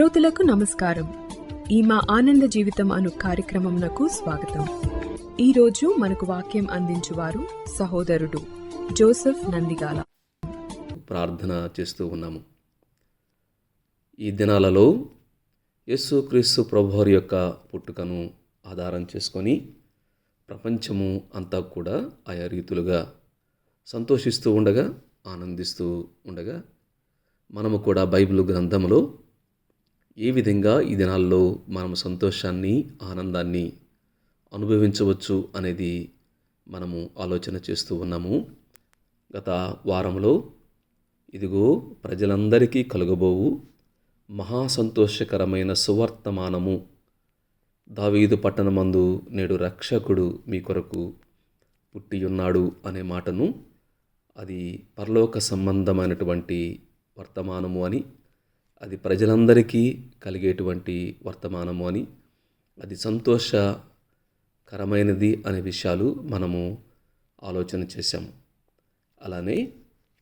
శ్రోతలకు నమస్కారం. ఈ మా ఆనంద జీవితం అను కార్యక్రమంనకు స్వాగతం. ఈరోజు మనకు వాక్యం అందించువారు సహోదరుడు జోసెఫ్ నందిగాల. ప్రార్థన చేస్తూ ఉన్నాము. ఈ దినాలలో యేసుక్రీస్తు ప్రభువారి యొక్క పుట్టుకను ఆధారం చేసుకొని ప్రపంచము అంతా కూడా ఆయా రీతులుగా సంతోషిస్తూ ఉండగా ఆనందిస్తూ ఉండగా మనము కూడా బైబిల్ గ్రంథంలో ఏ విధంగా ఈ దినాల్లో మనం సంతోషాన్ని ఆనందాన్ని అనుభవించవచ్చు అనేది మనము ఆలోచన చేస్తూ ఉన్నాము. గత వారంలో ఇదిగో ప్రజలందరికీ కలుగబోవు మహా సంతోషకరమైన సువర్తమానము. దావీదు పట్టణమందు నేడు రక్షకుడు మీ కొరకు పుట్టి ఉన్నాడు అనే మాటను అది పరలోక సంబంధమైనటువంటి వర్తమానము అని అది ప్రజలందరికీ కలిగేటువంటి వర్తమానము అని అది సంతోషకరమైనది అనే విషయాలు మనము ఆలోచన చేశాము. అలానే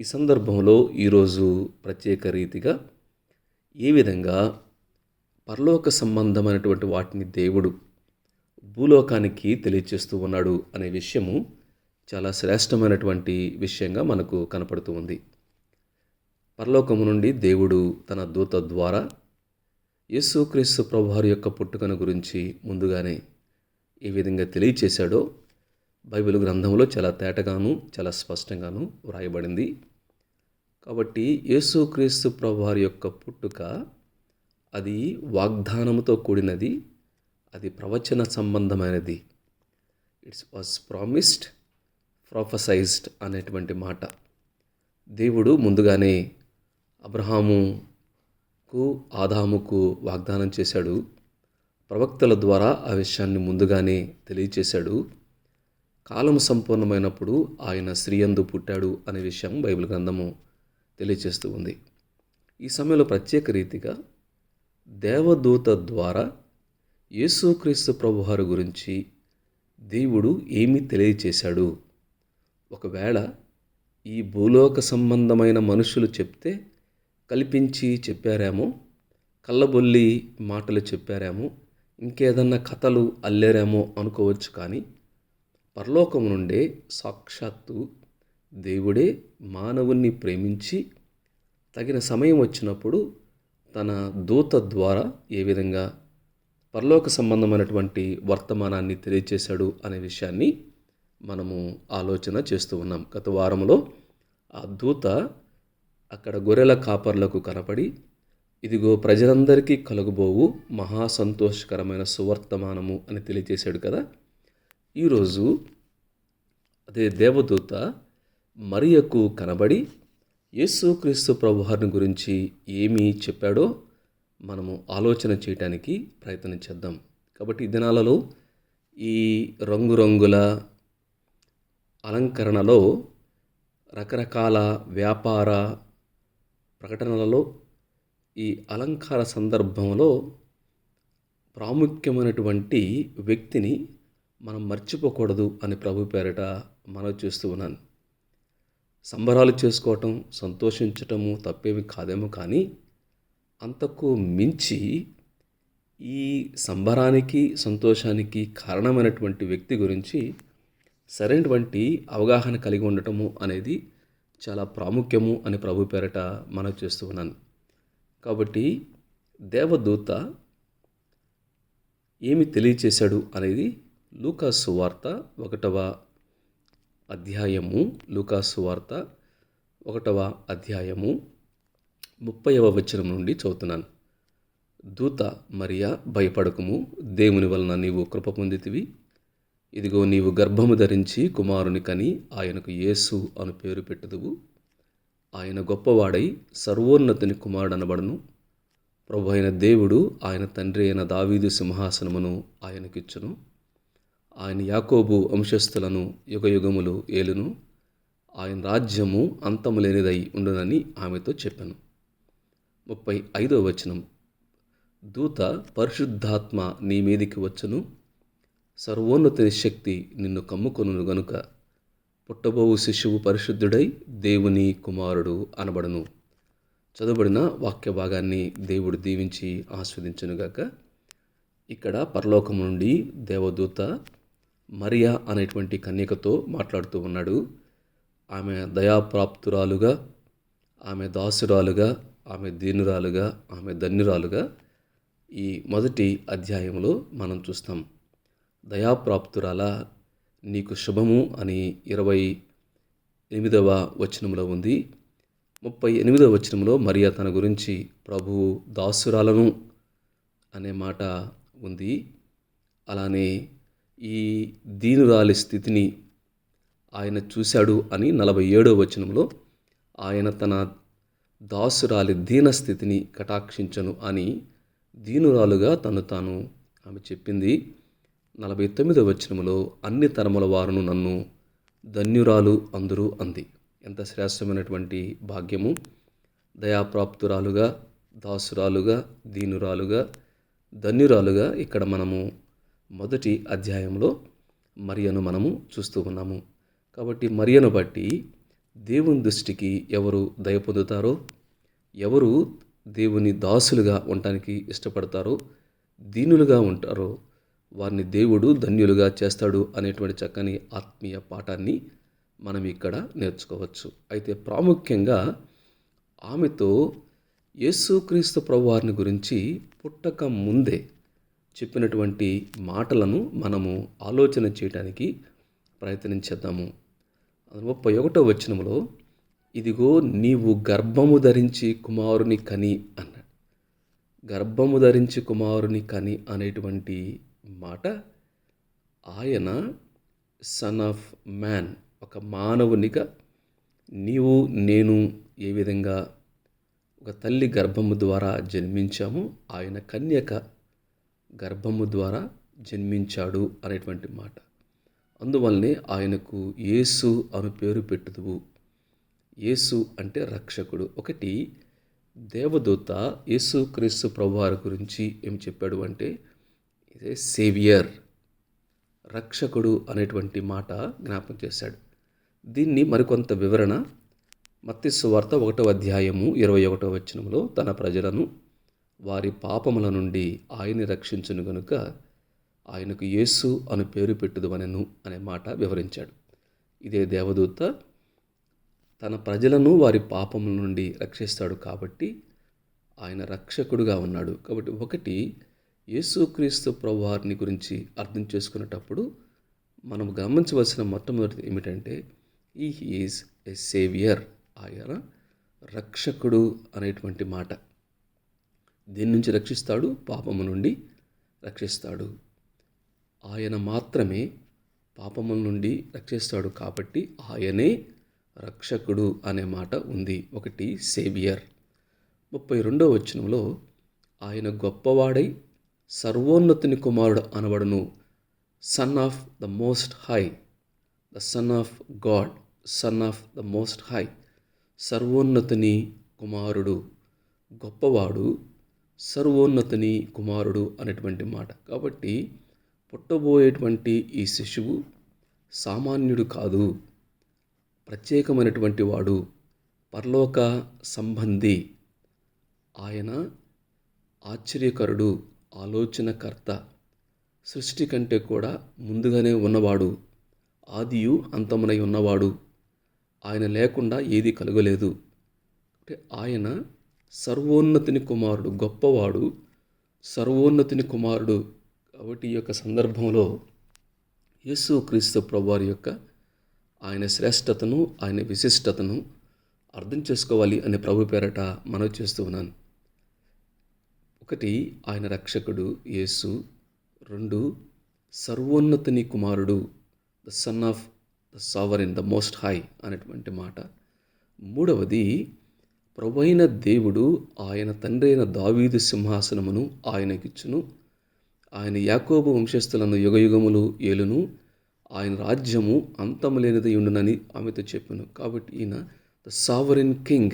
ఈ సందర్భంలో ఈరోజు ప్రత్యేక రీతిగా ఏ విధంగా పరలోక సంబంధమైనటువంటి వాటిని దేవుడు భూలోకానికి తెలియచేస్తూ ఉన్నాడు అనే విషయము చాలా శ్రేష్టమైనటువంటి విషయంగా మనకు కనపడుతూ ఉంది. పరలోకము నుండి దేవుడు తన దూత ద్వారా యేసుక్రీస్తు ప్రభువారి యొక్క పుట్టుకను గురించి ముందుగానే ఏ విధంగా తెలియచేశాడో బైబిల్ గ్రంథంలో చాలా తేటగాను చాలా స్పష్టంగాను వ్రాయబడింది. కాబట్టి యేసుక్రీస్తు ప్రభువారి యొక్క పుట్టుక అది వాగ్దానముతో కూడినది అది ప్రవచన సంబంధమైనది. ఇట్స్ వాజ్ ప్రామిస్డ్ ప్రొఫసైజ్డ్ అనేటువంటి మాట. దేవుడు ముందుగానే అబ్రహాముకు ఆదాముకు వాగ్దానం చేశాడు. ప్రవక్తల ద్వారా ఆ విషయాన్ని ముందుగానే తెలియచేశాడు. కాలం సంపూర్ణమైనప్పుడు ఆయన స్త్రీయందు పుట్టాడు అనే విషయం బైబిల్ గ్రంథము తెలియచేస్తూ ఉంది. ఈ సమయంలో ప్రత్యేక రీతిగా దేవదూత ద్వారా యేసుక్రీస్తు ప్రభువారి గురించి దేవుడు ఏమి తెలియచేశాడు. ఒకవేళ ఈ భూలోక సంబంధమైన మనుషులు చెప్తే కల్పించి చెప్పారేమో కళ్ళబొల్లి మాటలు చెప్పారేమో ఇంకేదన్నా కథలు అల్లారేమో అనుకోవచ్చు కానీ పరలోకం నుండే సాక్షాత్తు దేవుడే మానవుణ్ణి ప్రేమించి తగిన సమయం వచ్చినప్పుడు తన దూత ద్వారా ఏ విధంగా పరలోక సంబంధమైనటువంటి వర్తమానాన్ని తెలియచేశాడు అనే విషయాన్ని మనము ఆలోచన చేస్తూ ఉన్నాం. గత వారంలో ఆ దూత అక్కడ గొర్రెల కాపర్లకు కనపడి ఇదిగో ప్రజలందరికీ కలుగుబోవు మహా సంతోషకరమైన సువర్తమానము అని తెలియజేశాడు కదా. ఈరోజు అదే దేవదూత మరియకు కనబడి యేసుక్రీస్తు ప్రభువారిని గురించి ఏమి చెప్పాడో మనము ఆలోచన చేయటానికి ప్రయత్నం చేద్దాం. కాబట్టి ఈ దినాలలో ఈ రంగురంగుల అలంకరణలో రకరకాల వ్యాపార ప్రకటనలలో ఈ అలంకార సందర్భంలో ప్రాముఖ్యమైనటువంటి వ్యక్తిని మనం మర్చిపోకూడదు అని ప్రభు పేరట మనవి చేస్తూ ఉన్నాను. సంబరాలు చేసుకోవటం సంతోషించటము తప్పేమి కాదేమో కానీ అంతకు మించి ఈ సంబరానికి సంతోషానికి కారణమైనటువంటి వ్యక్తి గురించి సరైనటువంటి అవగాహన కలిగి ఉండటము అనేది చాలా ప్రాముఖ్యము అని ప్రభు పేరట మనవి చేస్తూ ఉన్నాను. కాబట్టి దేవదూత ఏమి తెలియచేశాడు అనేది లూకాసు వార్త ఒకటవ అధ్యాయము లూకాసు వార్త ఒకటవ అధ్యాయము ముప్పైవ వచనం నుండి చదువుతున్నాను. దూత మరియా భయపడకము దేవుని వలన నీవు కృప పొందితివి. ఇదిగో నీవు గర్భము ధరించి కుమారుని కని ఆయనకు యేసు అను పేరు పెట్టుదువు. ఆయన గొప్పవాడై సర్వోన్నతుని కుమారుడనబడను. ప్రభు అయిన దేవుడు ఆయన తండ్రి అయిన దావీదు సింహాసనమును ఆయనకిచ్చును. ఆయన యాకోబు వంశస్థులను యుగయుగములు ఏలును. ఆయన రాజ్యము అంతము లేనిదై ఉండునని ఆమెతో చెప్పాను. ముప్పై ఐదో వచనం. దూత పరిశుద్ధాత్మ నీ మీదికి వచ్చును. సర్వోన్నతి శక్తి నిన్ను కమ్ముకొను గనుక. పుట్టబోవు శిశువు పరిశుద్ధుడై దేవుని కుమారుడు అనబడును. చదువుబడిన వాక్య భాగాన్ని దేవుడు దీవించి ఆస్వాదించనుగాక ఇక్కడ పరలోకం నుండి దేవదూత మరియా అనేటువంటి కన్యకతో మాట్లాడుతూ ఉన్నాడు. ఆమె దయాప్రాప్తురాలుగా ఆమె దాసురాలుగా ఆమె దీనురాలుగా ఆమె ధన్యురాలుగా ఈ మొదటి అధ్యాయంలో మనం చూస్తాం. దయాప్రాప్తురాల నీకు శుభము అని ఇరవై ఎనిమిదవ వచనంలో ఉంది. ముప్పై ఎనిమిదవ వచనంలో మరియా తన గురించి ప్రభువు దాసురాలను అనే మాట ఉంది. అలానే ఈ దీనురాలి స్థితిని ఆయన చూశాడు అని నలభై ఏడవ వచనంలో ఆయన తన దాసురాలి దీన స్థితిని కటాక్షించను అని దీనురాలుగా తను తాను ఆమె చెప్పింది. నలభై తొమ్మిదవ వచనములో అన్ని తరముల వారును నన్ను ధన్యురాలు అందరూ అంది. ఎంత శ్రేష్టమైనటువంటి భాగ్యము. దయాప్రాప్తురాలుగా దాసురాలుగా దీనురాలుగా ధన్యురాలుగా ఇక్కడ మనము మొదటి అధ్యాయంలో మరియను మనము చూస్తూ ఉన్నాము. కాబట్టి మరియను బట్టి దేవుని దృష్టికి ఎవరు దయ పొందుతారో ఎవరు దేవుని దాసులుగా ఉండటానికి ఇష్టపడతారో దీనులుగా ఉంటారో వారిని దేవుడు ధన్యులుగా చేస్తాడు అనేటువంటి చక్కని ఆత్మీయ పాఠాన్ని మనం ఇక్కడ నేర్చుకోవచ్చు. అయితే ప్రాముఖ్యంగా ఆమెతో యేసుక్రీస్తు ప్రభువారిని గురించి పుట్టక ముందే చెప్పినటువంటి మాటలను మనము ఆలోచన చేయడానికి ప్రయత్నించేద్దాము. ముప్పై ఒకటో వచనంలో ఇదిగో నీవు గర్భము ధరించి కుమారుని కని అన్నాడు. గర్భము ధరించి కుమారుని కని అనేటువంటి మాట ఆయన సన్ ఆఫ్ మ్యాన్ ఒక మానవునిగా నీవు నేను ఏ విధంగా ఒక తల్లి గర్భము ద్వారా జన్మించాము ఆయన కన్యక గర్భము ద్వారా జన్మించాడు అనేటువంటి మాట. అందువల్లనే ఆయనకు యేసు అను పేరు పెట్టుదువు. యేసు అంటే రక్షకుడు. ఒకటి దేవదూత యేసు క్రీస్తు ప్రభువారి గురించి ఏం చెప్పాడు అంటే ఇదే సేవియర్ రక్షకుడు అనేటువంటి మాట జ్ఞాపకం చేశాడు. దీన్ని మరికొంత వివరణ మత్తిస్సు వార్త ఒకటో అధ్యాయము ఇరవై ఒకటో వచనంలో తన ప్రజలను వారి పాపముల నుండి ఆయన్ని రక్షించును గనుక ఆయనకు యేసు అను పేరు పెట్టుదువనెను అనే మాట వివరించాడు. ఇదే దేవదూత తన ప్రజలను వారి పాపముల నుండి రక్షిస్తాడు కాబట్టి ఆయన రక్షకుడుగా ఉన్నాడు. కాబట్టి ఒకటి యేసుక్రీస్తు ప్రభువారిని గురించి అర్థం చేసుకునేటప్పుడు మనం గమనించవలసిన మొట్టమొదటి ఏమిటంటే ఈ ఈజ్ ఎ సేవియర్ ఆయన రక్షకుడు అనేటువంటి మాట. దీని నుంచి రక్షిస్తాడు పాపము నుండి రక్షిస్తాడు. ఆయన మాత్రమే పాపముల నుండి రక్షిస్తాడు కాబట్టి ఆయనే రక్షకుడు అనే మాట ఉంది. ఒకటి సేవియర్ ముప్పై రెండో వచనంలో ఆయన గొప్పవాడై సర్వోన్నతుని కుమారుడు అనబడును. Son of the most high the son of god son of the most high సర్వోన్నతుని కుమారుడు. గొప్పవాడు సర్వోన్నతుని కుమారుడు అనేటువంటి మాట. కాబట్టి పుట్టబోయేటువంటి ఈ శిశువు సామాన్యుడు కాదు. ప్రత్యేకమైనటువంటి వాడు. పరలోక సంబంధి. ఆయన ఆశ్చర్యకరుడు. ఆలోచనకర్త సృష్టి కంటే కూడా ముందుగానే ఉన్నవాడు ఆదియు అంతమునై ఉన్నవాడు. ఆయన లేకుండా ఏది కలగలేదు. అంటే ఆయన సర్వోన్నతిని కుమారుడు గొప్పవాడు సర్వోన్నతిని కుమారుడు కాబట్టి ఈ యొక్క సందర్భంలో యేసు క్రీస్తు ప్రభువారి యొక్క ఆయన శ్రేష్టతను ఆయన విశిష్టతను అర్థం చేసుకోవాలి అనే ప్రభు పేరట మనవి చేస్తూ ఉన్నాను. ఒకటి ఆయన రక్షకుడు యేసు రెండు సర్వోన్నతిని కుమారుడు the son of the sovereign the most high అనేటువంటి మాట. మూడవది ప్రభైన దేవుడు ఆయన తండ్రి అయిన దావీదు సింహాసనమును ఆయనకిచ్చును. ఆయన యాకోబు వంశస్థులను యుగయుగములు ఏలును. ఆయన రాజ్యము అంతము లేనిది ఉండునని ఆమెతో చెప్పాను. కాబట్టి ఈయన ద సావరిన్ కింగ్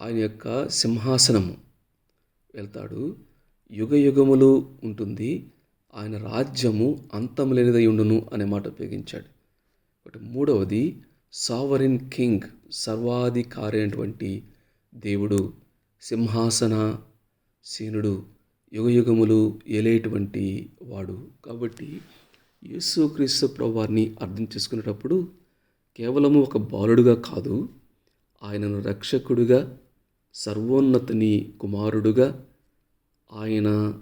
ఆయన యొక్క సింహాసనము. వెళ్తాడు. యుగ యుగములు ఉంటుంది. ఆయన రాజ్యము అంతం లేనిదై ఉండును అనే మాట ఉపయోగించాడు. ఒకటి మూడవది సావరిన్ కింగ్ సర్వాధికారి అయినటువంటి దేవుడు సింహాసన సీనుడు యుగయుగములు ఏలేటువంటి వాడు. కాబట్టి యేసుక్రీస్తు ప్రభువారిని అర్థం చేసుకునేటప్పుడు కేవలము ఒక బాలుడుగా కాదు ఆయనను రక్షకుడుగా సర్వోన్నతిని కుమారుడుగా ఆయన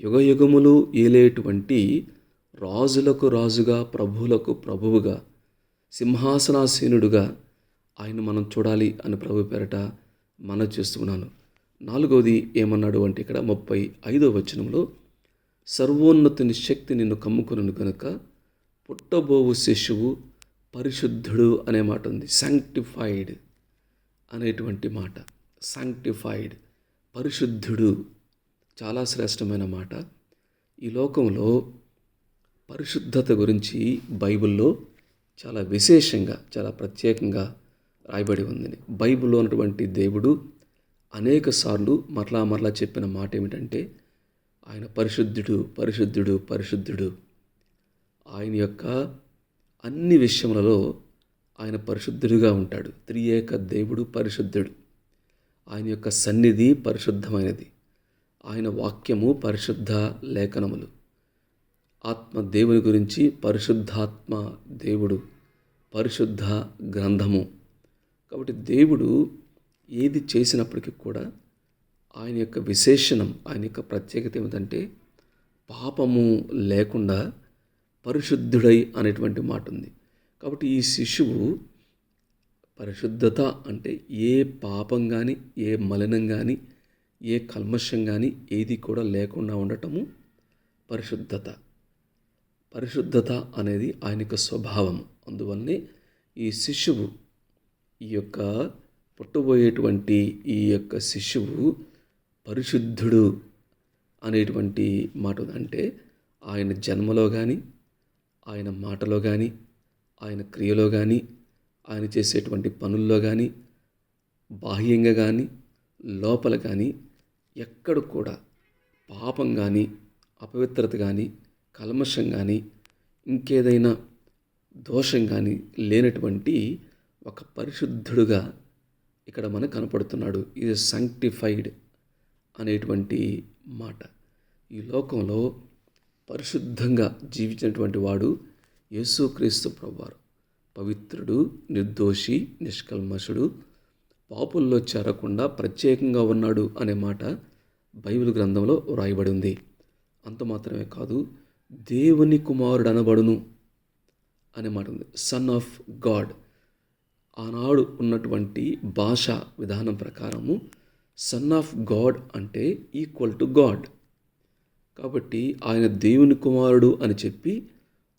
యుగయుగములు ఏలేటువంటి రాజులకు రాజుగా ప్రభువులకు ప్రభువుగా సింహాసనాసీనుడుగా ఆయన మనం చూడాలి అని ప్రభు పేరట మన చేస్తున్నాను. నాలుగవది ఏమన్నాడు అంటే ఇక్కడ ముప్పై ఐదో వచనంలో సర్వోన్నతుని శక్తి నిన్ను కమ్ముకును కనుక పుట్టబోవు శిశువు పరిశుద్ధుడు అనే మాట ఉంది. శాంక్టిఫైడ్ అనేటువంటి మాట. శాంక్టిఫైడ్ పరిశుద్ధుడు. చాలా శ్రేష్టమైన మాట. ఈ లోకంలో పరిశుద్ధత గురించి బైబిల్లో చాలా విశేషంగా చాలా ప్రత్యేకంగా రాయబడి ఉంది. బైబిల్లో ఉన్నటువంటి దేవుడు అనేక సార్లు మరలా మరలా చెప్పిన మాట ఏమిటంటే ఆయన పరిశుద్ధుడు పరిశుద్ధుడు పరిశుద్ధుడు. ఆయన యొక్క అన్ని విషయములలో ఆయన పరిశుద్ధుడిగా ఉంటాడు. త్రియేక దేవుడు పరిశుద్ధుడు. ఆయన యొక్క సన్నిధి పరిశుద్ధమైనది. ఆయన వాక్యము పరిశుద్ధ లేఖనములు. ఆత్మ దేవుని గురించి పరిశుద్ధాత్మ దేవుడు పరిశుద్ధ గ్రంథము. కాబట్టి దేవుడు ఏది చేసినప్పటికీ కూడా ఆయన యొక్క విశేషణం ఆయన యొక్క ప్రత్యేకత ఏమిటంటే పాపము లేకుండా పరిశుద్ధుడై అనేటువంటి మాట ఉంది కాబట్టి ఈ శిశువు పరిశుద్ధత అంటే ఏ పాపం కానీ ఏ మలినం కానీ ఏ కల్మషం కానీ ఏది కూడా లేకుండా ఉండటము పరిశుద్ధత. పరిశుద్ధత అనేది ఆయన యొక్క స్వభావం. అందువల్లనే ఈ శిశువు ఈ యొక్క పుట్టబోయేటువంటి ఈ యొక్క శిశువు పరిశుద్ధుడు అనేటువంటి మాట అంటే ఆయన జన్మలో కానీ ఆయన మాటలో కానీ ఆయన క్రియలో కానీ ఆయన చేసేటువంటి పనుల్లో కానీ బాహ్యంగా కానీ లోపల కానీ ఎక్కడ కూడా పాపం కానీ అపవిత్రత కానీ కల్మషం కానీ ఇంకేదైనా దోషం కానీ లేనటువంటి ఒక పరిశుద్ధుడుగా ఇక్కడ మనకు కనపడుతున్నాడు. ఇది సాంక్టిఫైడ్ అనేటువంటి మాట. ఈ లోకంలో పరిశుద్ధంగా జీవించినటువంటి వాడు యేసుక్రీస్తు ప్రభువారు. పవిత్రుడు నిర్దోషి నిష్కల్మషుడు పాపుల్లో చేరకుండా ప్రత్యేకంగా ఉన్నాడు అనే మాట బైబిల్ గ్రంథంలో వ్రాయబడి ఉంది. అంత మాత్రమే కాదు దేవుని కుమారుడు అనబడును అనే మాట ఉంది. సన్ ఆఫ్ గాడ్ ఆనాడు ఉన్నటువంటి భాష విధానం ప్రకారము సన్ ఆఫ్ గాడ్ అంటే ఈక్వల్ టు గాడ్ కాబట్టి ఆయన దేవుని కుమారుడు అని చెప్పి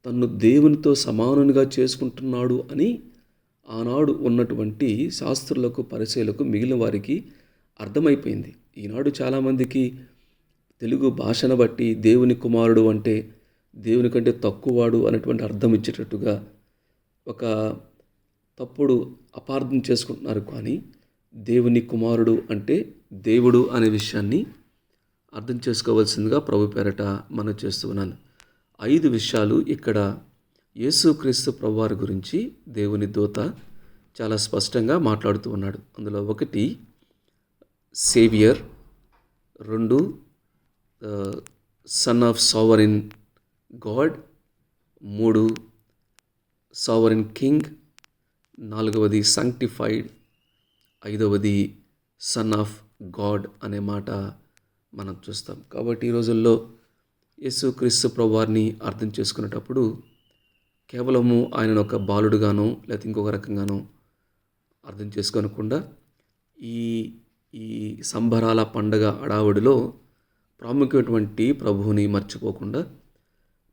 తన్ను దేవునితో సమానునిగా చేసుకుంటున్నాడు అని ఆనాడు ఉన్నటువంటి శాస్త్రులకు పరిచయలకు మిగిలిన వారికి అర్థమైపోయింది. ఈనాడు చాలామందికి తెలుగు భాషను బట్టి దేవుని కుమారుడు అంటే దేవుని కంటే తక్కువవాడు అనేటువంటి అర్థం ఇచ్చేటట్టుగా ఒక తప్పుడు అపార్థం చేసుకుంటున్నారు. కానీ దేవుని కుమారుడు అంటే దేవుడు అనే విషయాన్ని అర్థం చేసుకోవాల్సిందిగా ప్రభు పేరట మనం చేస్తున్నాను ఐదు విషయాలు ఇక్కడ యేసుక్రీస్తు ప్రభువారి గురించి దేవుని దూత చాలా స్పష్టంగా మాట్లాడుతూ ఉన్నాడు. అందులో ఒకటి సేవియర్ రెండు సన్ ఆఫ్ సావరిన్ గాడ్ మూడు సావరిన్ కింగ్ నాలుగవది సాంక్టిఫైడ్ ఐదవది సన్ ఆఫ్ గాడ్ అనే మాట మనం చూస్తాం. కాబట్టి ఈ రోజుల్లో యేసుక్రీస్తు ప్రభువారిని అర్థం చేసుకునేటప్పుడు కేవలము ఆయనను ఒక బాలుడుగానో లేకపోతే ఇంకొక రకంగానో అర్థం చేసుకోనకుండా ఈ ఈ సంబరాల పండగ అడావుడిలో ప్రాముఖ్యమైనటువంటి ప్రభువుని మర్చిపోకుండా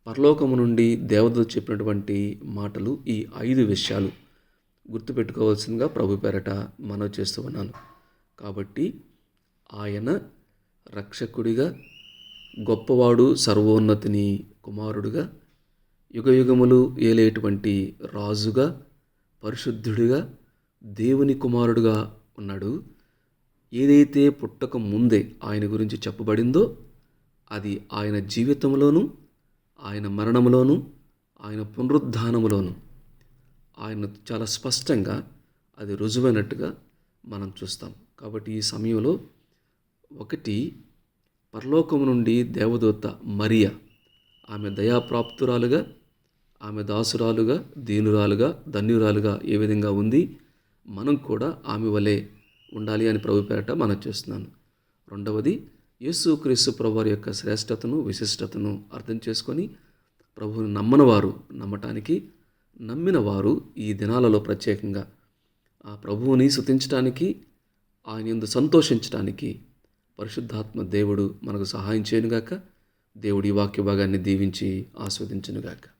పరలోకము నుండి దేవతలు చెప్పినటువంటి మాటలు ఈ ఐదు విషయాలు గుర్తుపెట్టుకోవాల్సిందిగా ప్రభు పేరట మనవి చేస్తూ ఉన్నాను. కాబట్టి ఆయన రక్షకుడిగా గొప్పవాడు సర్వోన్నతిని కుమారుడుగా యుగయుగములు ఏలేటువంటి రాజుగా పరిశుద్ధుడిగా దేవుని కుమారుడుగా ఉన్నాడు. ఏదైతే పుట్టక ముందే ఆయన గురించి చెప్పబడిందో అది ఆయన జీవితంలోనూ ఆయన మరణంలోనూ ఆయన పునరుద్ధానములోనూ. ఆయన చాలా స్పష్టంగా అది రుజువైనట్టుగా మనం చూస్తాం. కాబట్టి ఈ సమయంలో ఒకటి పరలోకము నుండి దేవదూత మరియ. ఆమె దయాప్రాప్తురాలుగా ఆమె దాసురాలుగా దీనురాలుగా ధన్యురాలుగా ఏ విధంగా ఉంది మనం కూడా ఆమె వలె ఉండాలి అని ప్రభు పేరట మనం చేస్తున్నాను. రెండవది యేసుక్రీస్తు ప్రభువారి యొక్క శ్రేష్టతను విశిష్టతను అర్థం చేసుకొని ప్రభువుని నమ్మనవారు నమ్మటానికి నమ్మిన వారు ఈ దినాలలో ప్రత్యేకంగా. ఆ ప్రభువుని శుతించడానికి ఆయన యందు సంతోషించడానికి పరిశుద్ధాత్మ దేవుడు మనకు సహాయం చేయనుగాక. దేవుడి వాక్య భాగాన్ని దీవించి ఆస్వాదించునుగాక.